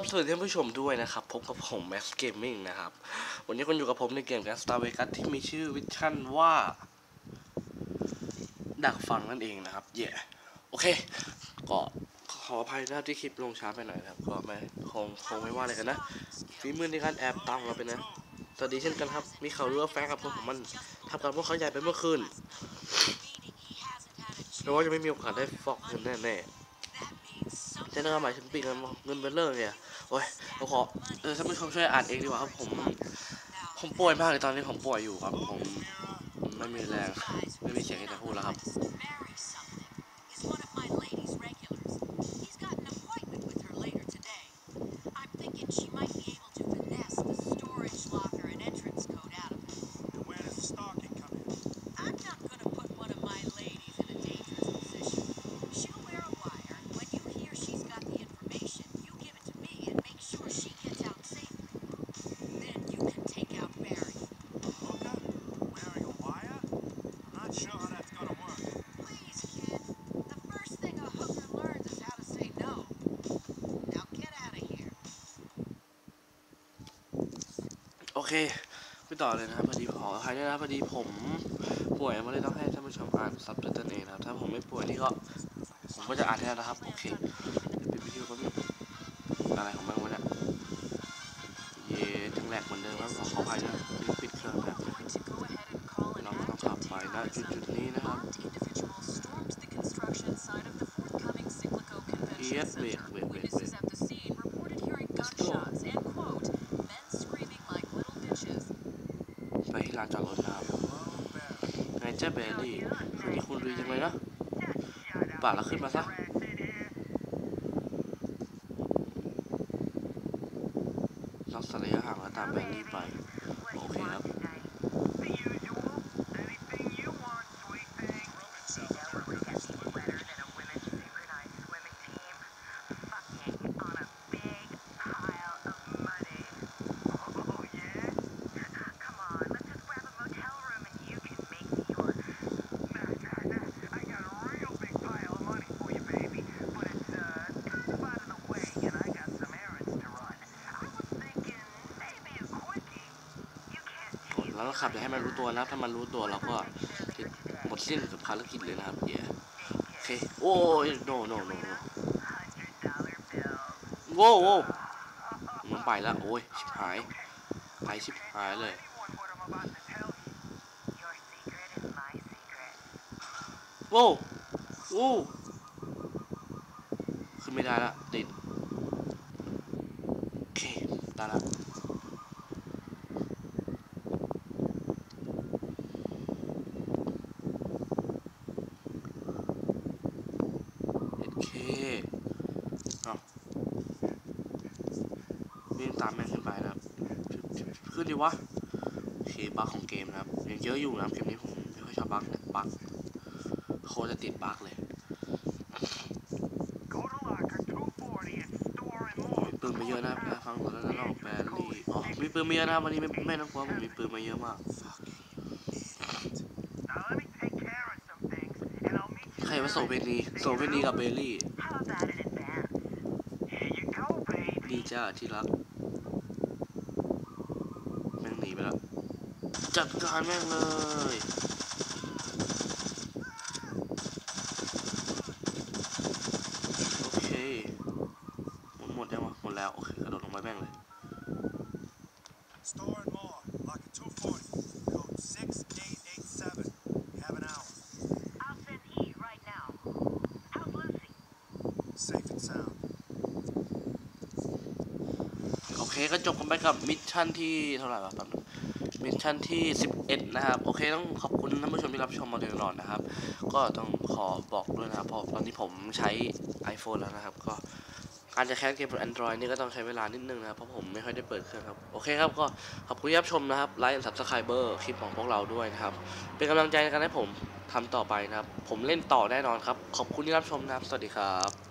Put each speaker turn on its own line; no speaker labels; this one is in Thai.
ครับสวัสดีท่านผู้ชมด้วยนะครับพบกับผม Max Gaming นะครับ วันนี้คุณอยู่กับผมในเกม Gas Star Vegas ที่มีชื่อวิชั่นว่า ดักฟังนั่นเองนะครับเย่โอเค ก็ขออภัยนะครับที่คลิปลงช้าไปหน่อยนะครับ ก็ไม่คงคงไม่ว่าอะไรกันนะฝีมือในการแอบตามเราไปนะสวัสดีเช่นกันครับ มีข่าวรู้ว่าแฟนกับผมของมันทำการพวกเขาใหญ่ไปเมื่อคืนแต่ว่าจะไม่มีโอกาสได้ฟอกเงินแน่ๆเจ้าหน้าหมายถึงปีเงินเงินเบลเลอร์เนี่ย โอ้ยผมขอเออท่านผู้ชมช่วยอ่านเองดีกว่าครับผม ผมป่วยมากเลยตอนนี้ผมป่วยอยู่ครับผมไม่มีแรงไม่มีเสียงที่จะพูดแล้วครับ เคไปต่อเลยนะครับพอดีขออภัยด้วยนะพอดีผมป่วยมาเลยต้องให้ท่านผู้ชมอ่านซับไตเติลเองนะครับถ้าผมไม่ป่วยนี่ก็ผมก็จะอ่านให้แล้วนะครับโอเคปิดวิดีโอแป๊บนึงอะไรของมันวะเนี่ยเย่ทั้งแหลกเหมือนเดิมครับขออภัยด้วยปิดเครื่องนะเราต้องขับไป
team
ณ
as
จุดจุดนี้นะครับ
armed individual stormed the construction site of the forthcoming Cyclico Convention
Yes, wait,
Center.
wait, wait, ลานจอดรถนะครับไงเจ้าเบลลี่คืนนี้คุณดีจังเลยนะป่าแล้วขึ้นมาซะล็อกสัตว์ระยะห่างแล้วตามเบลลี่ไป โอเคครับ แล้วก็ขับอย่าให้มันรู้ตัวนะถ้ามันรู้ตัวเราก็หมดสิ้นกับภารกิจเลยนะครับเย่โอเคโอ้ย no no no no
hundred dollar bill.
โว้โว้วมันไปแล้วโอ้ยชิบหายไปชิบหายเลยโว้วโว้ขึ้นไม่ได้ละติดโอเคได้ละ โอเคเอา วิ่งตามแม่งขึ้นไปนะครับขึ้นดิวะโอเคบั๊กของเกมนะครับยังเยอะอยู่นะครับเกมนี้ผมไม่ค่อยชอบบั๊กนะบั๊กโคตรจะติดบั๊กเลย
Go to locker 240 and store and
มี
more.
ปืนมาเยอะนะครับนะฟังตอนนั้นเราแบรลี่อ๋อมีปืนมาเยอะนะครับวันนี้ไม่ไม่ต้องกลัวผมมีปืนมาเยอะมาก
Now let me take care of some things, and I'll meet you.
ใครว่าโสเวนีโสเวนีกับเบลลี่ ดีจ้าที่รักแม่งหนีไปแล้ว จัดการแม่งเลยโอเคหมดหมดยังวะหมดแล้วโอเคกระโดดลงไปแม่งเลย
Store and more.
ก็จบกันไปกับมิชชั่นที่เท่าไหร่วะแป๊บนึงมิชชั่นที่ 11 นะครับ โอเค ต้องขอบคุณท่านผู้ชมที่รับชมมาโดยตลอดนะครับ ก็ต้องขอบอกด้วยนะครับเพราะตอนนี้ผมใช้ iPhone แล้วนะครับ ก็การจะแคสเกมบน Android นี่ก็ต้องใช้เวลานิดนึงนะครับเพราะผมไม่ค่อยได้เปิดเครื่องครับ โอเคครับ ก็ขอบคุณที่รับชมนะครับ ไลค์และ Subscriber คลิปของพวกเราด้วยนะครับ เป็นกำลังใจในการให้ผมทำต่อไปนะครับ ผมเล่นต่อแน่นอนครับ ขอบคุณที่รับชมนะครับ สวัสดีครับ